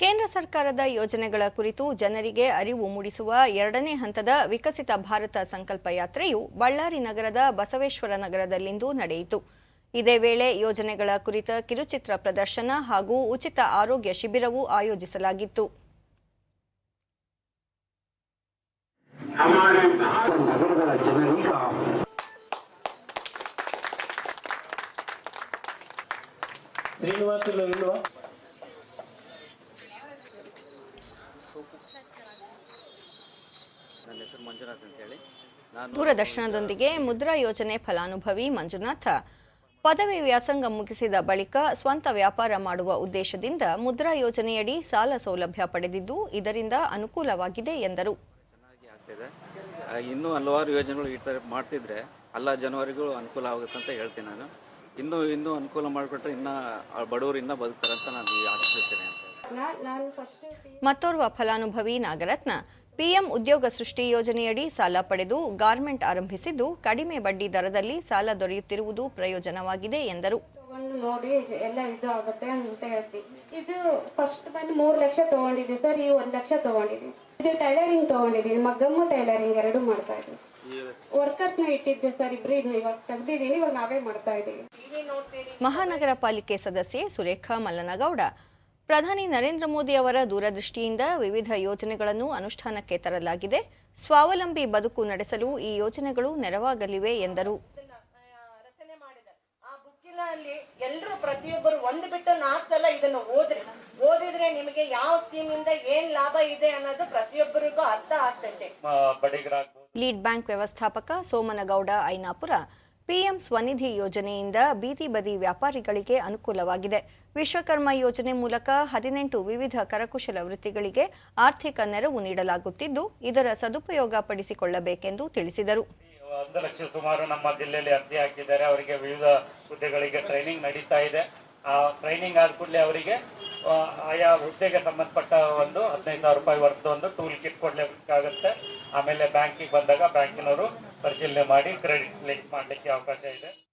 ಕೇಂದ್ರ ಸರ್ಕಾರದ ಯೋಜನೆಗಳ ಕುರಿತು ಜನರಿಗೆ ಅರಿವು ಮೂಡಿಸುವ ಎರಡನೇ ಹಂತದ ವಿಕಸಿತ ಭಾರತ ಸಂಕಲ್ಪ ಯಾತ್ರೆಯು ಬಳ್ಳಾರಿ ನಗರದ ಬಸವೇಶ್ವರ ನಗರದಲ್ಲಿಂದು ನಡೆಯಿತು. ಇದೇ ವೇಳೆ ಯೋಜನೆಗಳ ಕುರಿತ ಕಿರುಚಿತ್ರ ಪ್ರದರ್ಶನ ಹಾಗೂ ಉಚಿತ ಆರೋಗ್ಯ ಶಿಬಿರವೂ ಆಯೋಜಿಸಲಾಗಿತ್ತು. ಶ್ರೀನಿವಾಸ ನನ್ನ ಹೆಸರು ಮಂಜುನಾಥ್ ಅಂತೇಳಿ. ದೂರದರ್ಶನದೊಂದಿಗೆ ಮುದ್ರಾ ಯೋಜನೆ ಫಲಾನುಭವಿ ಮಂಜುನಾಥ. ಪದವಿ ವ್ಯಾಸಂಗ ಮುಗಿಸಿದ ಬಳಿಕ ಸ್ವಂತ ವ್ಯಾಪಾರ ಮಾಡುವ ಉದ್ದೇಶದಿಂದ ಮುದ್ರಾ ಯೋಜನೆಯಡಿ ಸಾಲ ಸೌಲಭ್ಯ ಪಡೆದಿದ್ದು ಇದರಿಂದ ಅನುಕೂಲವಾಗಿದೆ ಎಂದರು. ಇನ್ನೂ ಹಲವಾರು ಯೋಜನೆಗಳು ಈ ಥರ ಮಾಡ್ತಿದ್ರೆ ಎಲ್ಲ ಜನವರಿಗೂ ಅನುಕೂಲ ಆಗುತ್ತೆ ಅಂತ ಹೇಳ್ತೀನಿ ನಾನು. ಇನ್ನೂ ಇನ್ನೂ ಅನುಕೂಲ ಮಾಡಿಕೊಟ್ರೆ ಇನ್ನೂ ಬಡವರಿಂದ ಬಡವರು ಇನ್ನೂ ಬದುಕ್ತಾರೆ ಅಂತ ನಾನು ಆಶಿಸುತ್ತೇನೆ ಅಂತ. ಮತ್ತೋರ್ವ ಫಲಾನುಭವಿ ನಾಗರತ್ನ. ಪಿಎಂ ಉದ್ಯೋಗ ಸೃಷ್ಟಿ ಯೋಜನೆಯಡಿ ಸಾಲ ಪಡೆದು ಗಾರ್ಮೆಂಟ್ ಆರಂಭಿಸಿದ್ದು ಕಡಿಮೆ ಬಡ್ಡಿ ದರದಲ್ಲಿ ಸಾಲ ದೊರೆಯುತ್ತಿರುವುದು ಪ್ರಯೋಜನವಾಗಿದೆ ಎಂದರು. ನೋಡಿ ಎಲ್ಲ ಇದು ಆಗುತ್ತೆ ಅಂತ ಹೇಳ್ತೀವಿ ಇದು ಫಸ್ಟ್ ಬಂದು ಮೂರು ಲಕ್ಷ ತಗೊಂಡಿದ್ವಿ ಸರ್ ಈ ಒಂದ್ ಲಕ್ಷ ತಗೊಂಡಿದ್ವಿ ಇದು ಟೈಲರಿಂಗ್ ತಗೊಂಡಿದ್ದೀವಿ ಮಗ್ಗಮ್ಮು ಟೈಲರಿಂಗ್ ಎರಡು ಮಾಡ್ತಾ ಇದ್ವಿ ವರ್ಕರ್ಸ್ನ ಇಟ್ಟಿದ್ದೆ ಸರ್ ಇಬ್ರು ಇವಾಗ ತೆಗ್ದಿದ್ದೀನಿ ಇವಾಗ ನಾವೇ ಮಾಡ್ತಾ ಇದೀವಿ ಮಹಾನಗರ ಪಾಲಿಕೆ ಸದಸ್ಯೆ ಸುರೇಖಾ ಮಲ್ಲನಗೌಡ. ಪ್ರಧಾನಿ ನರೇಂದ್ರ ಮೋದಿ ಅವರ ದೂರದೃಷ್ಟಿಯಿಂದ ವಿವಿಧ ಯೋಜನೆಗಳನ್ನು ಅನುಷ್ಠಾನಕ್ಕೆ ತರಲಾಗಿದೆ. ಸ್ವಾವಲಂಬಿ ಬದುಕು ನಡೆಸಲು ಈ ಯೋಜನೆಗಳು ನೆರವಾಗಲಿವೆ ಎಂದರು. ಎಲ್ಲರೂ ಪ್ರತಿಯೊಬ್ಬರು ಒಂದು ಬಿಟ್ಟು ನಾಲ್ಕು ಸಲ ಇದನ್ನು ಓದ್ರಿ. ಓದಿದ್ರೆ ನಿಮಗೆ ಯಾವ ಸ್ಕೀಮ್ ಇಂದ ಏನ್ ಲಾಭ ಇದೆ ಅನ್ನೋದು ಪ್ರತಿಯೊಬ್ಬರಿಗೂ ಅರ್ಥ ಆಗ್ತೈತೆ. ಲೀಡ್ ಬ್ಯಾಂಕ್ ವ್ಯವಸ್ಥಾಪಕ ಸೋಮನಗೌಡ ಐನಾಪುರ ಪಿಎಂ ಸ್ವನಿಧಿ ಯೋಜನೆಯಿಂದ ಬೀದಿ ಬದಿ ವ್ಯಾಪಾರಿಗಳಿಗೆ ಅನುಕೂಲವಾಗಿದೆ. ವಿಶ್ವಕರ್ಮ ಯೋಜನೆ ಮೂಲಕ ಹದಿನೆಂಟು ವಿವಿಧ ಕರಕುಶಲ ವೃತ್ತಿಗಳಿಗೆ ಆರ್ಥಿಕ ನೆರವು ನೀಡಲಾಗುತ್ತಿದ್ದು, ಇದರ ಸದುಪಯೋಗ ಪಡಿಸಿಕೊಳ್ಳಬೇಕೆಂದು ತಿಳಿಸಿದರು. ಒಂದು ಲಕ್ಷ ಸುಮಾರು ನಮ್ಮ ಜಿಲ್ಲೆಯಲ್ಲಿ ಅರ್ಜಿ ಹಾಕಿದ್ದಾರೆ. ಅವರಿಗೆ ವಿವಿಧ ಹುದ್ದೆಗಳಿಗೆ ಟ್ರೈನಿಂಗ್ ನಡೀತಾ ಇದೆ. ಆ ಟ್ರೈನಿಂಗ್ ಆದ ಕೂಡಲೇ ಅವರಿಗೆ ಆಯಾ ಹುದ್ದೆಗೆ ಸಂಬಂಧಪಟ್ಟ ಒಂದು ಹದಿನೈದು ಸಾವಿರ ರೂಪಾಯಿ ವರ್ಗದ ಒಂದು ಟೂಲ್ ಕಿಟ್ ಕೊಡ್ಲಿಕ್ಕಾಗುತ್ತೆ. ಆಮೇಲೆ ಬ್ಯಾಂಕಿಗೆ ಬಂದಾಗ ಬ್ಯಾಂಕಿನವರು ಪರಿಶೀಲನೆ ಮಾಡಿ ಕ್ರೆಡಿಟ್ ಲಿಂಕ್ ಮಾಡಲಿಕ್ಕೆ ಅವಕಾಶ ಇದೆ.